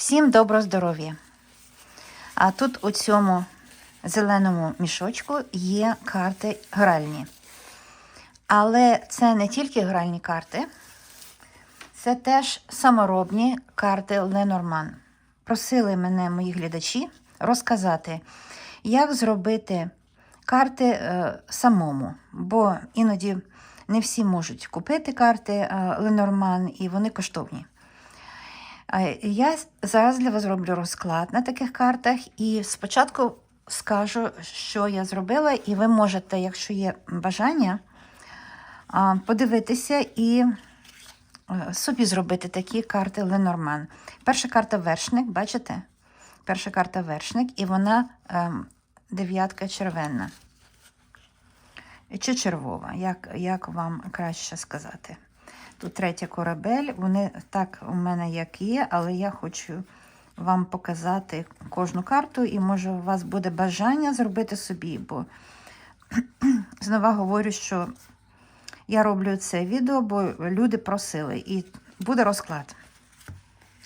Всім доброго здоров'я! А тут у цьому зеленому мішочку є карти гральні. Але це не тільки гральні карти, це теж саморобні карти Ленорман. Просили мене мої глядачі розказати, як зробити карти е, самому, бо іноді не всі можуть купити карти е, Ленорман, і вони коштовні. Я зараз для вас зроблю розклад на таких картах, і спочатку скажу, що я зробила, і ви можете, якщо є бажання, подивитися і е, собі зробити такі карти Ленорман. Перша карта вершник, бачите? Перша карта вершник, і вона ем, дев'ятка червена. Чи червова, як, як вам краще сказати? Тут третя корабель, вони так у мене як є, але я хочу вам показати кожну карту, і може у вас буде бажання зробити собі, бо знову говорю, що я роблю це відео, бо люди просили, і буде розклад.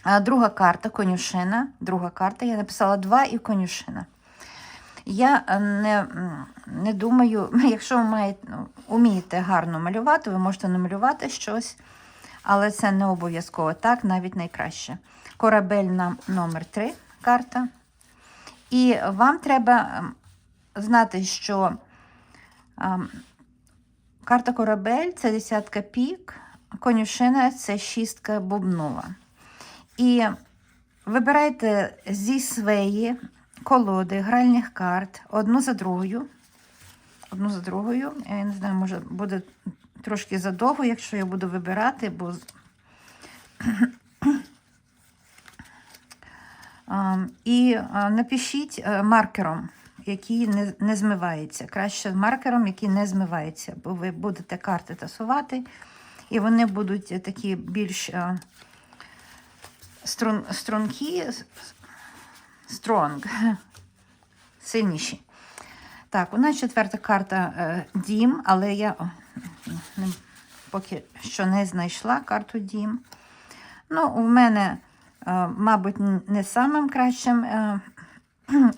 А друга карта конюшина. Друга карта. Я написала два і конюшина. Я е, не, не думаю, якщо ви маєте, ну, вмієте гарно малювати, ви можете намалювати щось, але це не обов'язково так, навіть найкраще. Корабель нам номер 3 карта. І вам треба ем, знати, що ем, карта корабель це десятка пік, конюшина це шістка бубнова. І вибирайте зі своєї колоди гральних карт одну за другою. Одну за другою. Я не знаю, може буде трошки задовго, якщо я буду вибирати, бо і напишіть е, маркером, який не, змивається. Краще маркером, який не змивається, бо ви будете карти тасувати, і вони будуть такі більш е, струн, стрункі, стронг, сильніші. Так, у нас четверта карта е, Дім, але я о, не, поки що не знайшла карту Дім. Ну, у мене, е, мабуть, не самим кращим е,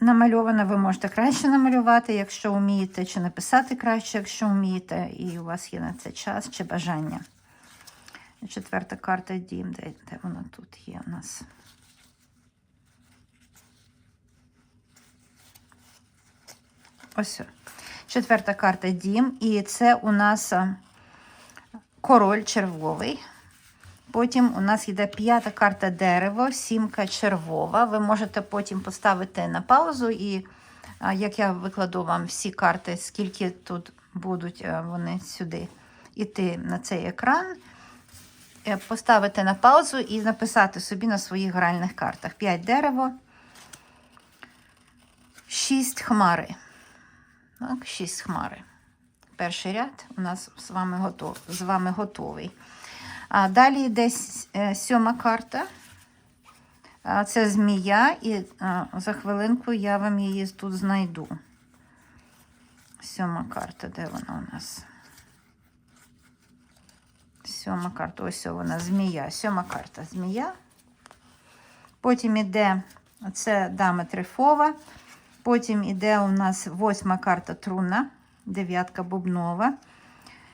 намальована. Ви можете краще намалювати, якщо вмієте, чи написати краще, якщо вмієте, і у вас є на це час чи бажання. Четверта карта Дім, де, де вона тут є у нас? Ось. Четверта карта Дім. І це у нас король червовий. Потім у нас йде п'ята карта дерево, сімка червова. Ви можете потім поставити на паузу, і як я викладу вам всі карти, скільки тут будуть вони сюди йти на цей екран, е, поставити на паузу і написати собі на своїх гральних картах: 5 дерево, 6 хмари. Так, 6 хмари. Перший ряд у нас з вами, готов, з вами готовий. А далі йде е, сьома карта. Це змія, і за хвилинку я вам її тут знайду. Сьома карта, де вона у нас? Сьома карта, ось вона, змія. Сьома карта змія. Потім іде це дама трифова. Потім іде у нас восьма карта труна, дев'ятка бубнова.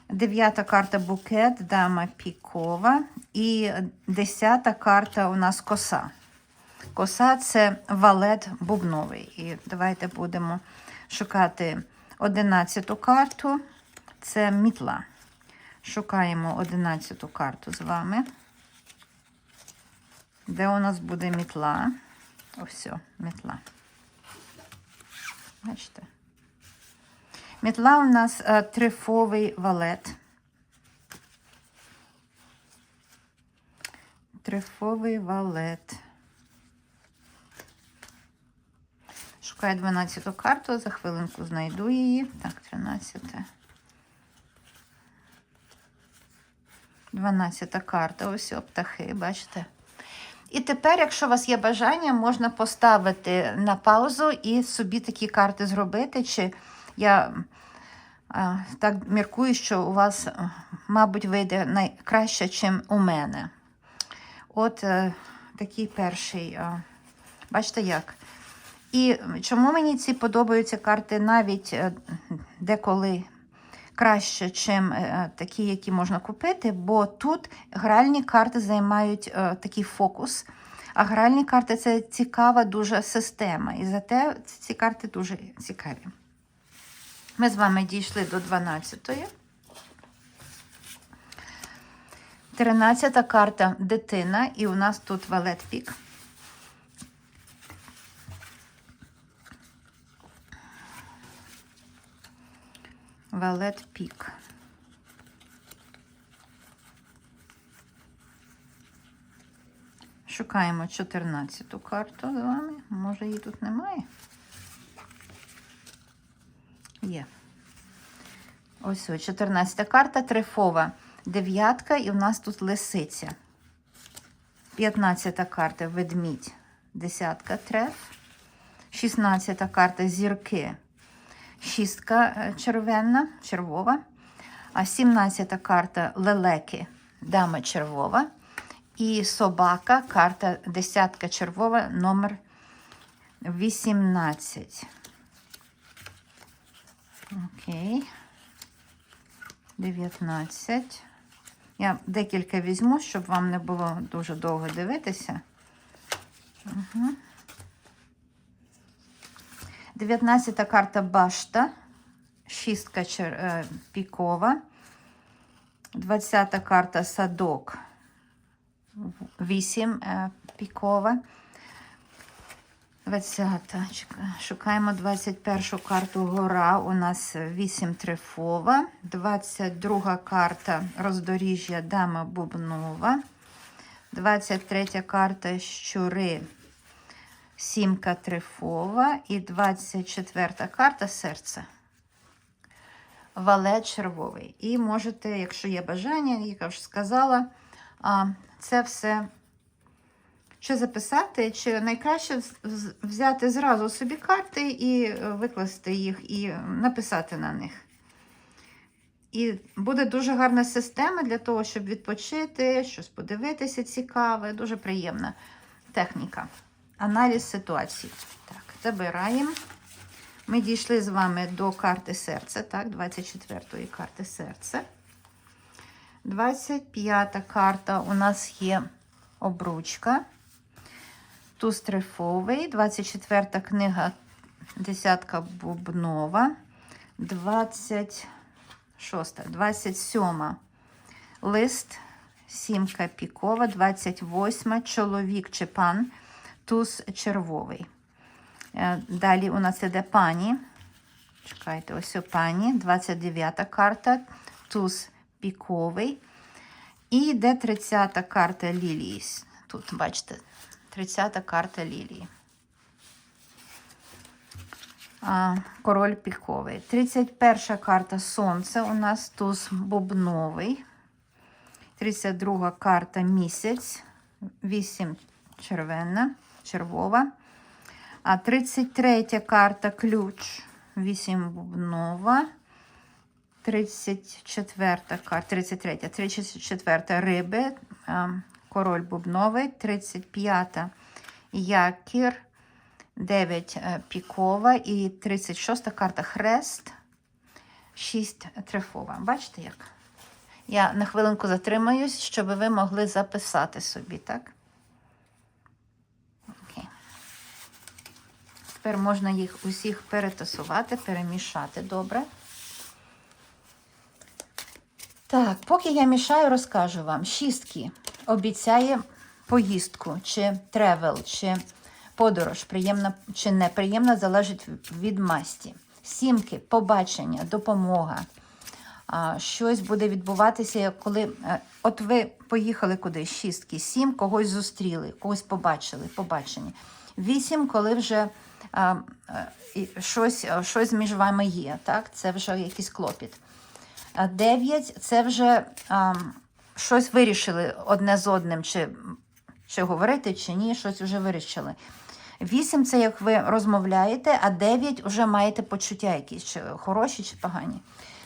Дев'ята карта букет, дама пікова. І десята карта у нас коса. Коса це валет бубновий. І давайте будемо шукати одинадцяту карту. Це мітла. Шукаємо одинадцяту карту з вами. Де у нас буде мітла? Ось, мітла. Бачите? Мітла у нас е, трифовий валет. Трифовий валет. Шукаю 12 карту, за хвилинку знайду її. Так, 13. 12 карта, ось о, птахи, бачите? І тепер, якщо у вас є бажання, можна поставити на паузу і собі такі карти зробити. Чи я так міркую, що у вас, мабуть, вийде найкраще, ніж у мене. От е, такий перший. а, Бачите як? І чому мені ці подобаються карти навіть е, деколи краще, ніж такі, які можна купити, бо тут гральні карти займають е, такий фокус. А гральні карти це цікава дуже система. І зате ці карти дуже цікаві. Ми з вами дійшли до 12-ї. 13-та карта дитина, і у нас тут валет пік. Валет пік. Шукаємо 14-ту карту з вами. Може, її тут немає? Є. Ось ось 14 карта, трифова дев'ятка, і у нас тут лисиця. 15 карта ведмідь, десятка треф. 16 карта зірки, шістка е, червена, червова. А 17 карта лелеки, дама червова. І собака, карта десятка червова, номер 18. Окей. 19. Я декілька візьму, щоб вам не було дуже довго дивитися. Угу. 19 карта башта, шістка е, пікова, 20 карта садок, 8 е, пікова. 20. Шукаємо 21 карту гора. У нас 8 трифова. 22 карта роздоріжжя Дама Бубнова. 23 карта щури. Сімка трифова. І 24 карта серце. Валет червовий. І можете, якщо є бажання, як я вже сказала, це все чи записати, чи найкраще взяти зразу собі карти і е, викласти їх, і написати на них. І буде дуже гарна система для того, щоб відпочити, щось подивитися цікаве, дуже приємна техніка. Аналіз ситуації. Так, забираємо. Ми дійшли з вами до карти серця, так, 24-ї карти серця. 25-та карта у нас є обручка. Туз трифовий, 24 книга, десятка бубнова, 26, 27 лист, сімка пікова, 28 чоловік чи пан, туз червовий. Е, Далі у нас іде пані. Чекайте, ось о пані, 29 карта, туз піковий. І йде 30-та карта лілії. Тут, бачите, 30-та карта лілії. Король піковий. 31 карта Сонце. У нас туз бубновий. 32 карта місяць. 8 червона, червова. А 33 карта ключ. 8 бубнова. 34 карта, 33, 34 риби, король бубновий, 35 якір, 9 е, пікова і 36 карта хрест, 6 трифова. Бачите як? Я на хвилинку затримаюсь, щоб ви могли записати собі, так? Тепер можна їх усіх перетасувати, перемішати добре. Так, поки я мішаю, розкажу вам. Шістки обіцяє поїздку, чи тревел, чи подорож, приємна чи неприємна, залежить від масті. Сімки, побачення, допомога. Щось буде відбуватися, коли. е, От ви поїхали кудись, шістки, сім, когось зустріли, когось побачили, побачення. Вісім, коли вже щось, е, щось між вами є, так? Це вже якийсь клопіт. 9 це вже щось вирішили одне з одним, чи, чи говорити, чи ні, щось вже вирішили. 8 це як ви розмовляєте, а 9 вже маєте почуття якісь, чи хороші, чи погані.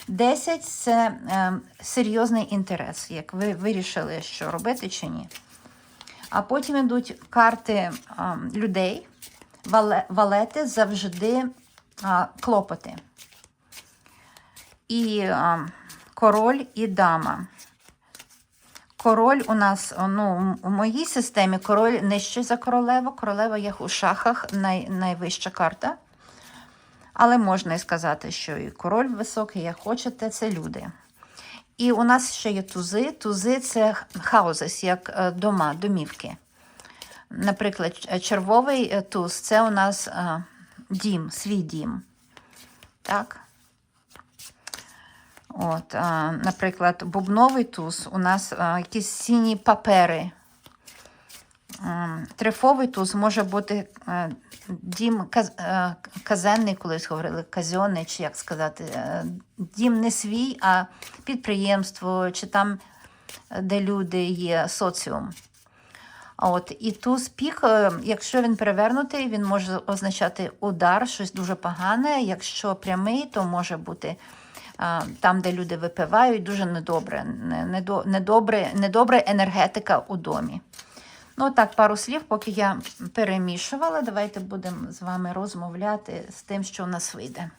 10 це е, серйозний інтерес, як ви вирішили, що робити чи ні. А потім йдуть карти а, людей, валети завжди а, клопоти. І а, король і дама. Король у нас, ну, у моїй системі король нижче за королеву. Королева є у шахах най, найвища карта. Але можна і сказати, що і король високий, як хочете, це люди. І у нас ще є тузи. Тузи це хаузес, як е, дома, домівки. Наприклад, червовий е, туз це у нас е, дім, свій дім. Так. От, а, наприклад, бубновий туз у нас якісь сіні папери. Трифовий туз може бути е, дім каз, е, казенний, колись говорили, казьонний, чи як сказати, е, дім не свій, а підприємство, чи там, е, де люди є, соціум. От, і туз пік, е, якщо він перевернутий, він може означати удар, щось дуже погане. Якщо прямий, то може бути а, там, де люди випивають, дуже недобре, недо- недобре, недобре енергетика у домі. Ну, так, пару слів, поки я перемішувала. Давайте будемо з вами розмовляти з тим, що у нас вийде.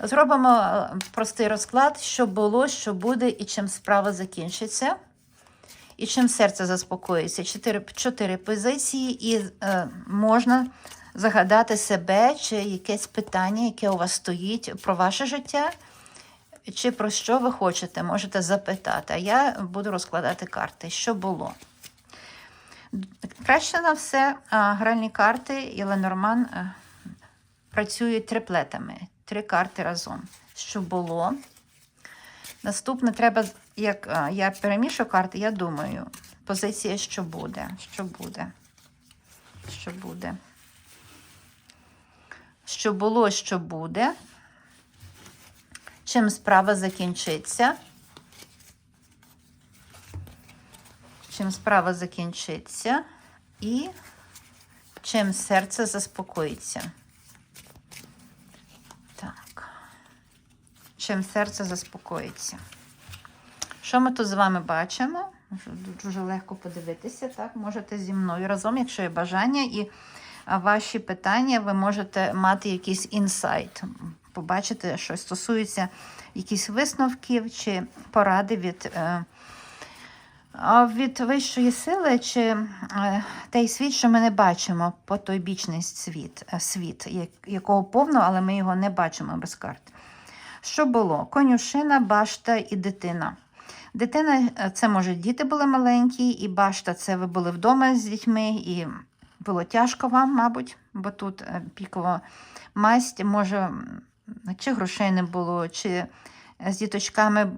Зробимо е, простий розклад, що було, що буде і чим справа закінчиться. І чим серце заспокоїться. Чотири, чотири позиції, і е, можна загадати себе чи якесь питання, яке у вас стоїть про ваше життя, чи про що ви хочете, можете запитати. А я буду розкладати карти, що було. Краще на все, гральні карти і Ленорман е, працюють триплетами. Три карти разом. Що було? Наступне треба, як я перемішую карти, я думаю, позиція, що буде, що буде, що буде. Що було, що буде. Чим справа закінчиться. Чим справа закінчиться. І чим серце заспокоїться. Так. Чим серце заспокоїться. Що ми тут з вами бачимо? Дуже- легко подивитися, так? Можете зі мною разом, якщо є бажання, і ваші питання ви можете мати якийсь інсайт, побачити, що стосується якихось висновків чи поради від, е, від вищої сили, чи е, той світ, що ми не бачимо, потойбічний світ, е, світ, як- якого повно, але ми його не бачимо без карт. Що було? Конюшина, башта і дитина. Дитина е, це може діти були маленькі, і башта це ви були вдома з дітьми, і було тяжко вам, мабуть, бо тут е, пікова масть, може, чи грошей не було, чи е, з діточками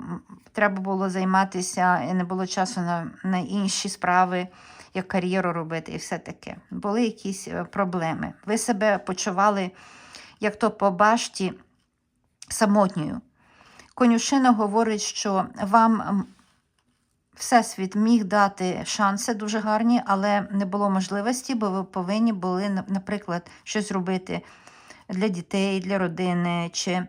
треба було займатися, і не було часу на, на інші справи, як кар'єру робити, і все таке. Були якісь проблеми. Ви себе почували, як то по башті, самотньою. Конюшина говорить, що вам Всесвіт міг дати шанси дуже гарні, але не було можливості, бо ви повинні були, наприклад, щось робити для дітей, для родини, чи,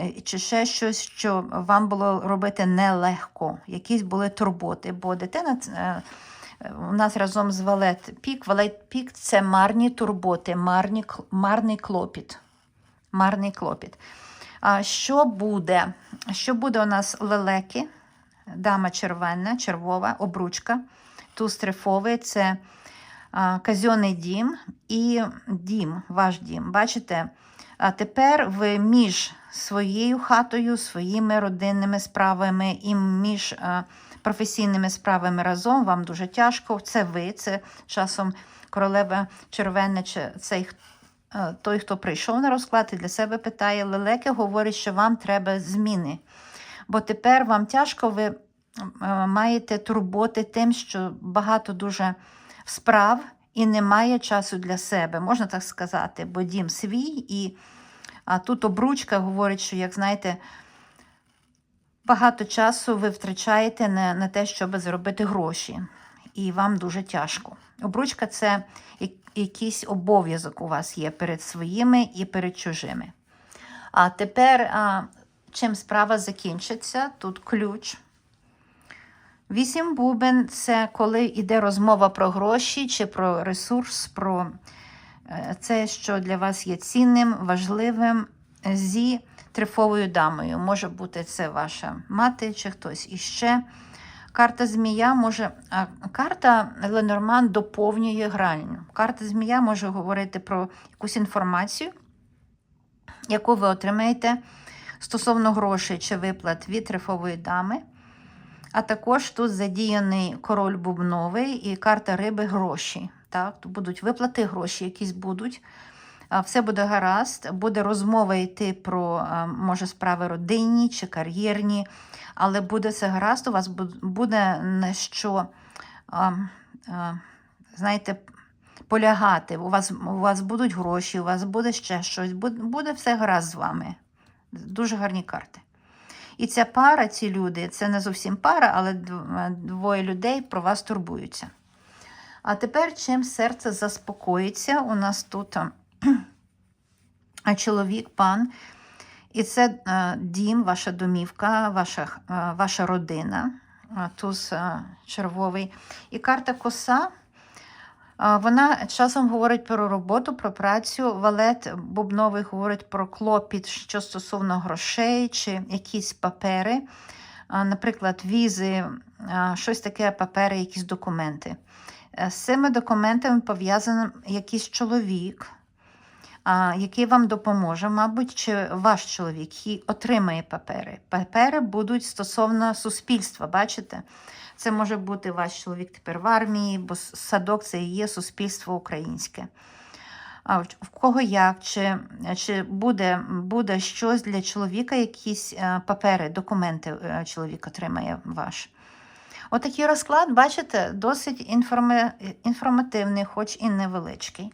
е, чи ще щось, що вам було робити нелегко. Якісь були турботи, бо дитина е, у нас разом з Валет Пік. Валет Пік це марні турботи, марні, марний клопіт. Марний клопіт. Що буде? Що буде у нас лелеки? Дама червона, червова, обручка. Туз трифовий це а, казьонний дім і дім, ваш дім. Бачите? А тепер ви між своєю хатою, своїми родинними справами і між професійними справами разом вам дуже тяжко. Це ви, це часом королева червена, цей е, той, хто прийшов на розклад і для себе питає, лелеки говорить, що вам треба зміни. Бо тепер вам тяжко, ви е, маєте турботи тим, що багато дуже справ і немає часу для себе, можна так сказати, бо дім свій, і а тут обручка говорить, що, як знаєте, багато часу ви втрачаєте на, на те, щоб заробити гроші, і вам дуже тяжко. Обручка це якийсь обов'язок у вас є перед своїми і перед чужими. А тепер, чим справа закінчиться, тут ключ. Вісім бубен це коли йде розмова про гроші чи про ресурс, про е, це, що для вас є цінним, важливим зі трифовою дамою. Може бути це ваша мати чи хтось іще. Карта змія може. Карта Ленорман доповнює гральню. Карта змія може говорити про якусь інформацію, яку ви отримаєте стосовно грошей чи виплат від трифової дами. А також тут задіяний король бубновий і карта риби гроші. Так? Тут будуть виплати, гроші якісь будуть. Все буде гаразд, буде розмова йти про, може, справи родинні чи кар'єрні, але буде все гаразд, у вас буде на що, знаєте, полягати. У вас, у вас будуть гроші, у вас буде ще щось, буде, все гаразд з вами. Дуже гарні карти. І ця пара, ці люди, це не зовсім пара, але двоє людей про вас турбуються. А тепер, чим серце заспокоїться, у нас тут чоловік, пан, і це дім, ваша домівка, ваша, ваша родина, туз а, червовий. І карта коса. Вона часом говорить про роботу, про працю. Валет Бубновий говорить про клопіт, що стосовно грошей чи якісь папери, наприклад, візи, щось таке, папери, якісь документи. Е, З цими документами пов'язаний якийсь чоловік, який вам допоможе, мабуть, чи ваш чоловік який отримає папери. Папери будуть стосовно суспільства, бачите? Це може бути ваш чоловік тепер в армії, бо садок це і є суспільство українське. А в в кого як, чи, чи буде, буде щось для чоловіка, якісь е, папери, документи е, чоловік отримає ваш. Отакий розклад, бачите, досить інформативний, хоч і невеличкий.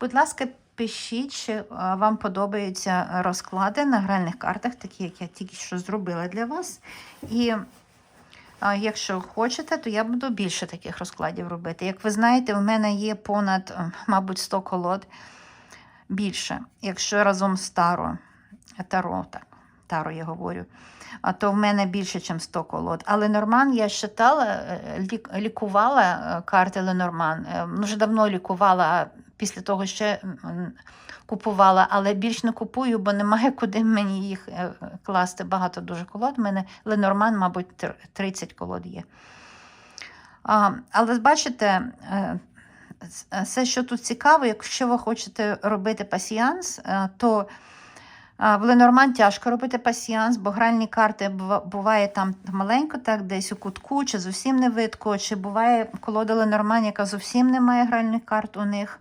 Будь ласка, пишіть, чи е, вам подобаються розклади на гральних картах, такі, як я тільки що зробила для вас. І якщо хочете, то я буду більше таких розкладів робити. Як ви знаєте, в мене є понад, е, мабуть, 100 колод більше. Якщо разом з таро, таро, так, таро я говорю, то в мене більше, ніж 100 колод. Але Норман я читала, е, лікувала е, карти Ленорман. Е, ну, Вже давно лікувала, після того ще купувала, але більш не купую, бо немає куди мені їх е, класти. Багато дуже колод. У мене Ленорман, мабуть, 30 колод є. А, але бачите, е, е, все, що тут цікаво, якщо ви хочете робити пасіянс, то в Ленорман тяжко робити пасіянс, бо гральні карти бува- буває там маленько, так, десь у кутку, чи зовсім не видко, чи буває колода Ленорман, яка зовсім не має гральних карт у них,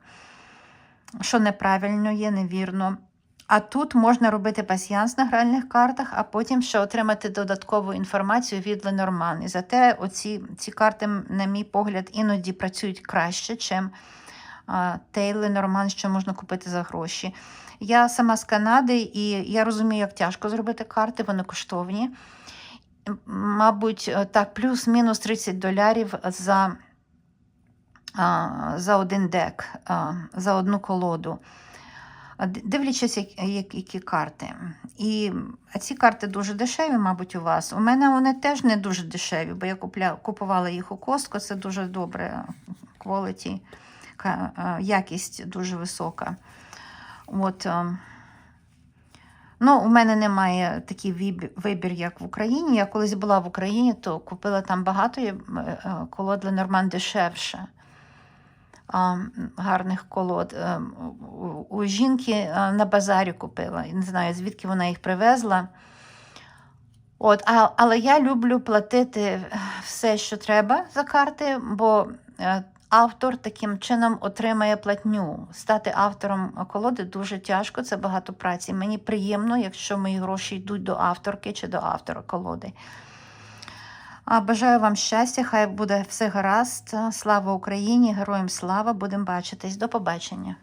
що неправильно є, невірно. А тут можна робити пасіянс на гральних картах, а потім ще отримати додаткову інформацію від Ленорман. І зате оці ці карти, на мій погляд, іноді працюють краще, чим той Ленорман, що можна купити за гроші. Я сама з Канади, і я розумію, як тяжко зробити карти, вони коштовні. Мабуть, е, так, плюс-мінус 30 долярів за, за один дек, за одну колоду. Дивлячись, як- як- які карти. І ці карти дуже дешеві, мабуть, у вас. У мене вони теж не дуже дешеві, бо я купувала їх у Костко, це дуже добре quality, якість дуже висока. От, ну, у мене немає такий вибір, як в Україні. Я колись була в Україні, то купила там багато е, е, колод Ленорман дешевше. Гарних колод. Е, У, жінки е, на базарі купила. Не знаю, звідки вона їх привезла. От, але я люблю платити е, все, що треба за карти, бо е, автор таким чином отримає платню. Стати автором колоди дуже тяжко, це багато праці. Мені приємно, якщо мої гроші йдуть до авторки чи до автора колоди. Бажаю вам щастя, хай буде все гаразд. Слава Україні, героям слава! Будемо бачитись. До побачення.